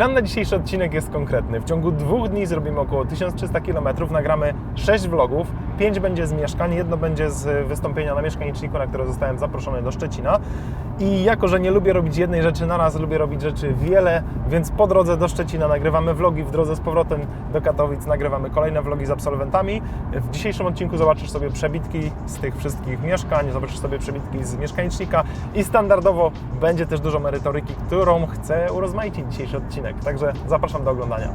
Plan na dzisiejszy odcinek jest konkretny. W ciągu dwóch dni zrobimy około 1300 km, nagramy 6 vlogów, 5 będzie z mieszkań, jedno będzie z wystąpienia na mieszkaniczniku, na które zostałem zaproszony do Szczecina. I jako, że nie lubię robić jednej rzeczy na raz, lubię robić rzeczy wiele, więc po drodze do Szczecina nagrywamy vlogi, w drodze z powrotem do Katowic nagrywamy kolejne vlogi z absolwentami. W dzisiejszym odcinku zobaczysz sobie przebitki z tych wszystkich mieszkań, zobaczysz sobie przebitki z mieszkanicznika i standardowo będzie też dużo merytoryki, którą chcę urozmaicić dzisiejszy odcinek. Także zapraszam do oglądania.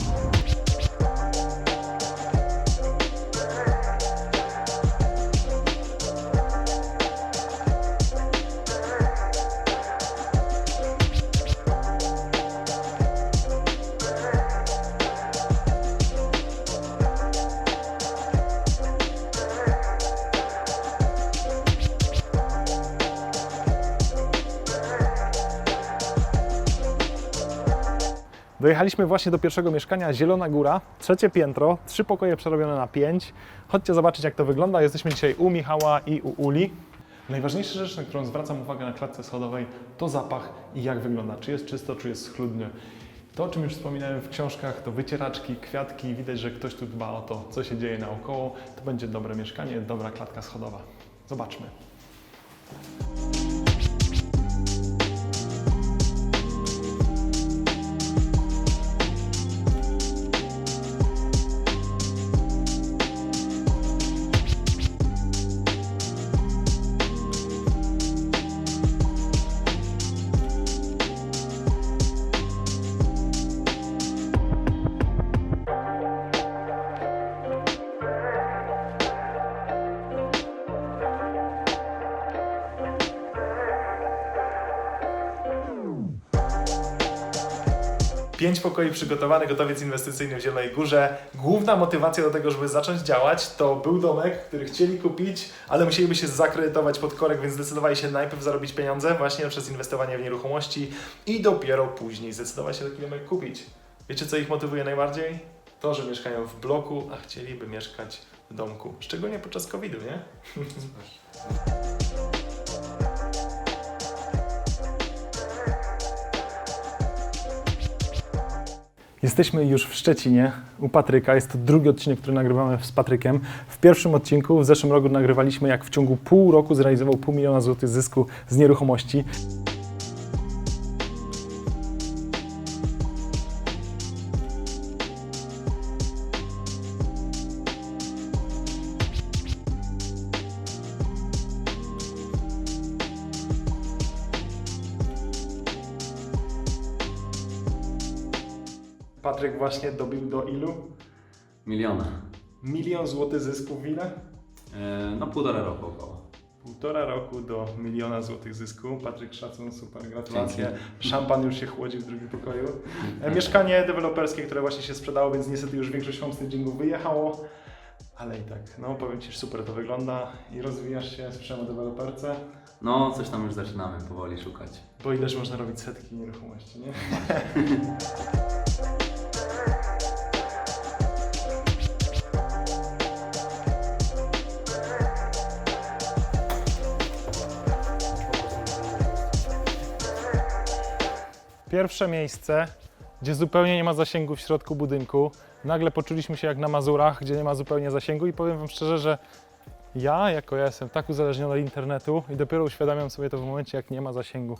Dojechaliśmy właśnie do pierwszego mieszkania Zielona Góra, trzecie piętro, trzy pokoje przerobione na pięć. Chodźcie zobaczyć jak to wygląda. Jesteśmy dzisiaj u Michała i u Uli. Najważniejsza rzecz, na którą zwracam uwagę na klatce schodowej, to zapach i jak wygląda. Czy jest czysto, czy jest schludnie. To, o czym już wspominałem w książkach, to wycieraczki, kwiatki. Widać, że ktoś tu dba o to, co się dzieje naokoło. To będzie dobre mieszkanie, dobra klatka schodowa. Zobaczmy. Pięć pokoi przygotowane, gotowiec inwestycyjny w Zielonej Górze. Główna motywacja do tego, żeby zacząć działać, to był domek, który chcieli kupić, ale musieliby się zakredytować pod korek, więc zdecydowali się najpierw zarobić pieniądze właśnie przez inwestowanie w nieruchomości i dopiero później zdecydowali się taki domek kupić. Wiecie, co ich motywuje najbardziej? To, że mieszkają w bloku, a chcieliby mieszkać w domku. Szczególnie podczas COVID-u, nie? Jesteśmy już w Szczecinie u Patryka. Jest to drugi odcinek, który nagrywamy z Patrykiem. W pierwszym odcinku w zeszłym roku nagrywaliśmy, jak w ciągu pół roku zrealizował pół miliona złotych zysku z nieruchomości. Patryk właśnie dobił do ilu? Miliona. Milion złotych zysku w ile? E, no półtora roku około. Półtora roku do miliona złotych zysku. Patryk Szacun, super, gratulacje. Dzięki. Szampan już się chłodzi w drugim pokoju. E, Mieszkanie deweloperskie, które właśnie się sprzedało, więc niestety już większość homestagingów wyjechało. Ale i tak, no powiem Ci, że super to wygląda i rozwijasz się, słyszałem o deweloperce, No coś tam już zaczynamy powoli szukać. bo ileż można robić setki nieruchomości, nie? Pierwsze miejsce, gdzie zupełnie nie ma zasięgu w środku budynku. Nagle poczuliśmy się jak na Mazurach, gdzie nie ma zupełnie zasięgu i powiem Wam szczerze, że ja, jako ja jestem tak uzależniony od internetu i dopiero uświadamiam sobie to w momencie, jak nie ma zasięgu.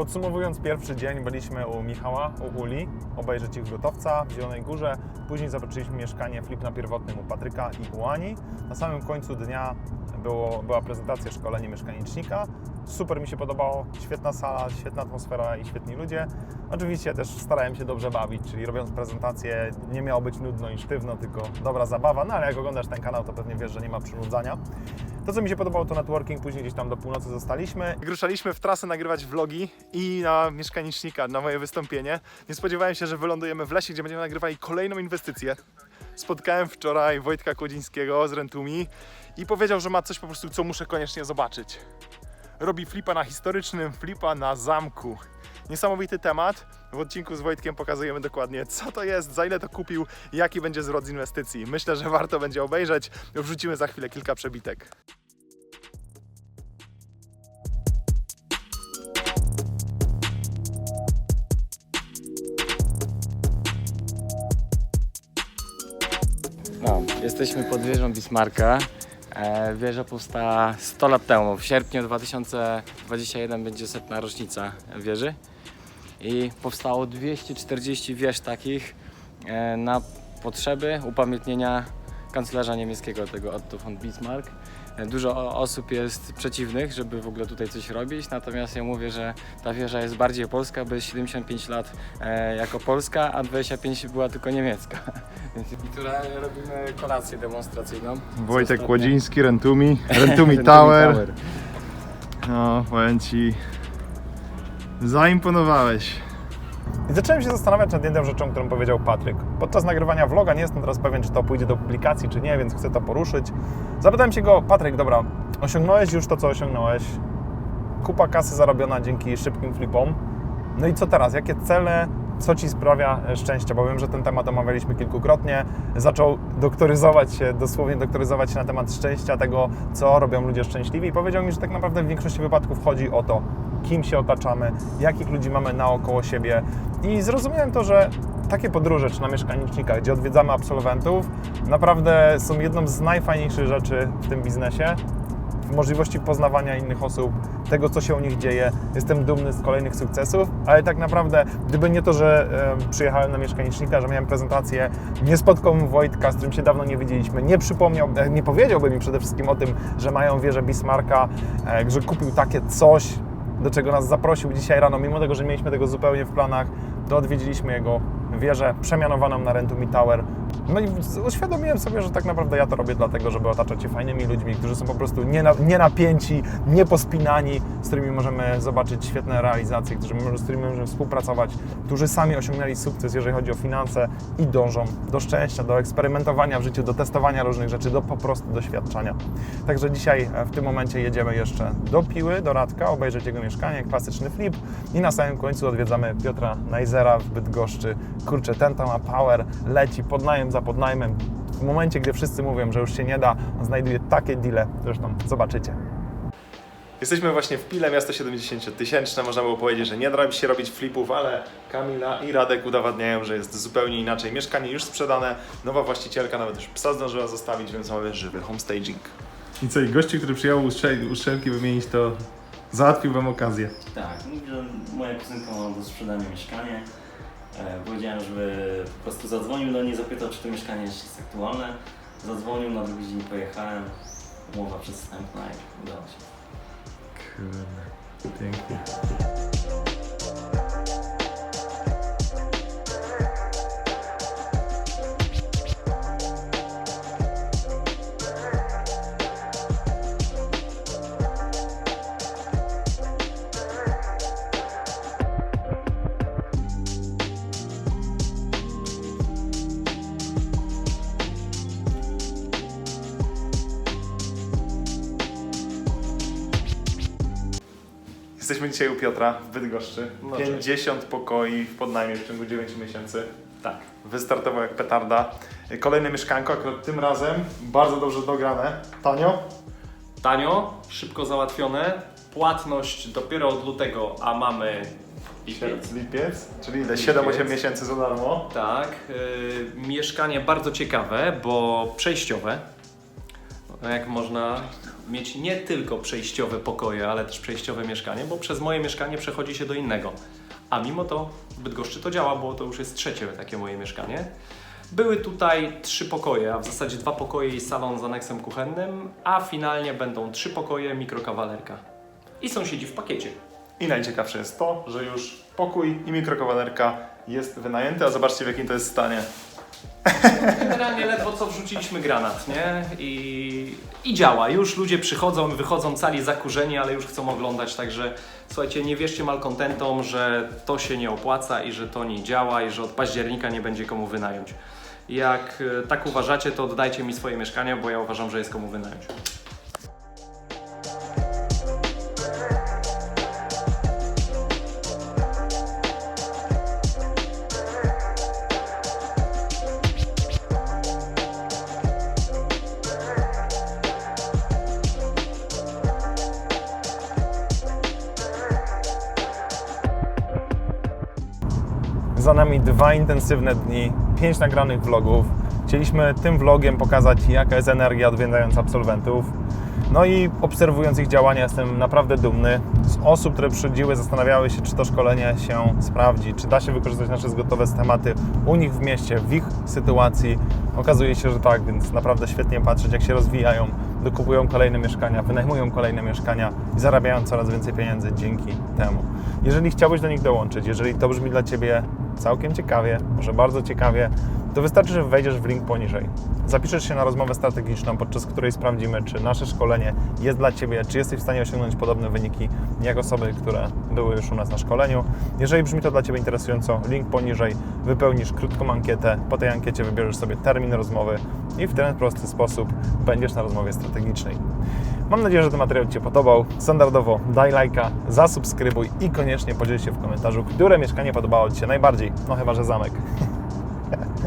Podsumowując pierwszy dzień, byliśmy u Michała, u Uli, obejrzeć ich gotowca w Zielonej Górze. Później zobaczyliśmy mieszkanie flip na pierwotnym u Patryka i u Ani. Na samym końcu dnia było, była prezentacja szkolenia mieszkanicznika. Super mi się podobało, świetna sala, świetna atmosfera i świetni ludzie. Oczywiście też starałem się dobrze bawić, czyli robiąc prezentację nie miało być nudno i sztywno, tylko dobra zabawa, no ale jak oglądasz ten kanał, to pewnie wiesz, że nie ma przynudzania. To, co mi się podobało, to networking. Później gdzieś tam do północy zostaliśmy. Ruszaliśmy w trasę nagrywać vlogi i na mieszkanicznika, na moje wystąpienie. Nie spodziewałem się, że wylądujemy w lesie, gdzie będziemy nagrywali kolejną inwestycję. Spotkałem wczoraj Wojtka Kłodzińskiego z Rentumi i powiedział, że ma coś po prostu, co muszę koniecznie zobaczyć. Robi flipa na historycznym, flipa na zamku. Niesamowity temat. W odcinku z Wojtkiem pokazujemy dokładnie, co to jest, za ile to kupił, jaki będzie zwrot z inwestycji. Myślę, że warto będzie obejrzeć. Wrzucimy za chwilę kilka przebitek. No, jesteśmy pod wieżą Bismarka. E, wieża powstała 100 lat temu. W sierpniu 2021 będzie setna rocznica wieży. I powstało 240 wież takich e, na potrzeby upamiętnienia kanclerza niemieckiego, tego Otto von Bismarck. E, Dużo o- osób jest przeciwnych, żeby w ogóle tutaj coś robić, natomiast ja mówię, że ta wieża jest bardziej polska, bo jest 75 lat e, jako polska, a 25 była tylko niemiecka. I tutaj robimy kolację demonstracyjną. Wojtek Ostatnio- Łodziński, Rentumi, Rentumi Rentumi Tower. No, powiem Ci, zaimponowałeś. I zacząłem się zastanawiać nad jedną rzeczą, którą powiedział Patryk. Podczas nagrywania vloga nie jestem teraz pewien, czy to pójdzie do publikacji, czy nie, więc chcę to poruszyć. Zapytałem się go, Patryk, dobra, osiągnąłeś już to, co osiągnąłeś. Kupa kasy zarobiona dzięki szybkim flipom. No i co teraz? Jakie cele, co Ci sprawia e, szczęście? Bo wiem, że ten temat omawialiśmy kilkukrotnie. Zaczął doktoryzować się, dosłownie doktoryzować się na temat szczęścia, tego, co robią ludzie szczęśliwi i powiedział mi, że tak naprawdę w większości wypadków chodzi o to, kim się otaczamy, jakich ludzi mamy naokoło siebie. I zrozumiałem to, że takie podróże, czy na mieszkanicznikach, gdzie odwiedzamy absolwentów, naprawdę są jedną z najfajniejszych rzeczy w tym biznesie możliwości poznawania innych osób, tego, co się u nich dzieje. Jestem dumny z kolejnych sukcesów, ale tak naprawdę, gdyby nie to, że przyjechałem na mieszkanicznika, że miałem prezentację, nie spotkałbym Wojtka, z którym się dawno nie widzieliśmy, nie przypomniał, e, nie powiedziałby mi przede wszystkim o tym, że mają wieżę Bismarcka, e, że kupił takie coś, do czego nas zaprosił dzisiaj rano, mimo tego, że mieliśmy tego zupełnie w planach, to odwiedziliśmy jego wieżę przemianowaną na Rentumi Tower. No i uświadomiłem sobie, że tak naprawdę ja to robię dlatego, żeby otaczać się fajnymi ludźmi, którzy są po prostu nie, na, nie napięci, nie pospinani, z którymi możemy zobaczyć świetne realizacje, z którymi możemy współpracować, którzy sami osiągnęli sukces, jeżeli chodzi o finanse i dążą do szczęścia, do eksperymentowania w życiu, do testowania różnych rzeczy, do po prostu doświadczania. Także dzisiaj e, w tym momencie jedziemy jeszcze do Piły, do Radka, obejrzeć jego mieszkanie, klasyczny flip i na samym końcu odwiedzamy Piotra Najzera w Bydgoszczy. Kurczę, ten tam ma power, leci podnajem za podnajmem. W momencie, gdy wszyscy mówią, że już się nie da, on znajduje takie deale, zresztą zobaczycie. Jesteśmy właśnie w Pile, miasto 70 tysięczne. Można było powiedzieć, że nie da się robić flipów, ale Kamila i Radek udowadniają, że jest zupełnie inaczej. Mieszkanie już sprzedane, nowa właścicielka nawet już psa zdążyła zostawić, więc mamy żywy homestaging. I co, i gości, który przyjechał uszczelki wymienić, to załatwił Wam okazję. Tak, mówi, że moja kuzynka ma do sprzedania mieszkanie. E, powiedziałem, żeby po prostu zadzwonił do niej, zapytał, czy to mieszkanie jeszcze jest aktualne. Zadzwonił, na drugi dzień pojechałem. Umowa przedstępna i udało się. Kurde, pięknie. Jesteśmy dzisiaj u Piotra w Bydgoszczy. No 50 pokoi w podnajmie w ciągu 9 miesięcy. Tak. Wystartował jak petarda. Kolejne mieszkanko, akurat tym razem bardzo dobrze dograne. Tanio? Tanio, szybko załatwione. Płatność dopiero od lutego, a mamy lipiec. Lipiec, czyli ile? Lipiec. 7-8 miesięcy za darmo. Tak. y, mieszkanie bardzo ciekawe, bo przejściowe. No, Jak można mieć nie tylko przejściowe pokoje, ale też przejściowe mieszkanie, bo przez moje mieszkanie przechodzi się do innego. A mimo to w Bydgoszczy to działa, bo to już jest trzecie takie moje mieszkanie. Były tutaj trzy pokoje, a w zasadzie dwa pokoje i salon z aneksem kuchennym, a finalnie będą trzy pokoje, mikrokawalerka. I sąsiedzi w pakiecie. I najciekawsze jest to, że już pokój i mikrokawalerka jest wynajęty, a zobaczcie w jakim to jest stanie. Generalnie ledwo co wrzuciliśmy granat, nie? I, I działa. Już ludzie przychodzą, wychodzą cali zakurzeni, ale już chcą oglądać, także słuchajcie, nie wierzcie malkontentom, że to się nie opłaca i że to nie działa i że od października nie będzie komu wynająć. Jak e, tak uważacie, to oddajcie mi swoje mieszkania, bo ja uważam, że jest komu wynająć. Za nami dwa intensywne dni, pięć nagranych vlogów. Chcieliśmy tym vlogiem pokazać, jaka jest energia odwiedzająca absolwentów. No i obserwując ich działania, jestem naprawdę dumny z osób, które przychodziły, zastanawiały się, czy to szkolenie się sprawdzi, czy da się wykorzystać nasze gotowe tematy u nich w mieście, w ich sytuacji. Okazuje się, że tak, więc naprawdę świetnie patrzeć, jak się rozwijają, dokupują kolejne mieszkania, wynajmują kolejne mieszkania i zarabiają coraz więcej pieniędzy dzięki temu. Jeżeli chciałbyś do nich dołączyć, jeżeli to brzmi dla Ciebie całkiem ciekawie, może bardzo ciekawie, to wystarczy, że wejdziesz w link poniżej. Zapiszesz się na rozmowę strategiczną, podczas której sprawdzimy, czy nasze szkolenie jest dla Ciebie, czy jesteś w stanie osiągnąć podobne wyniki jak osoby, które były już u nas na szkoleniu. Jeżeli brzmi to dla Ciebie interesująco, link poniżej, wypełnisz krótką ankietę, po tej ankiecie wybierzesz sobie termin rozmowy i w ten prosty sposób będziesz na rozmowie strategicznej. Mam nadzieję, że ten materiał Ci się podobał. Standardowo daj lajka, zasubskrybuj i koniecznie podziel się w komentarzu, które mieszkanie podobało Ci się najbardziej. No chyba, że zamek.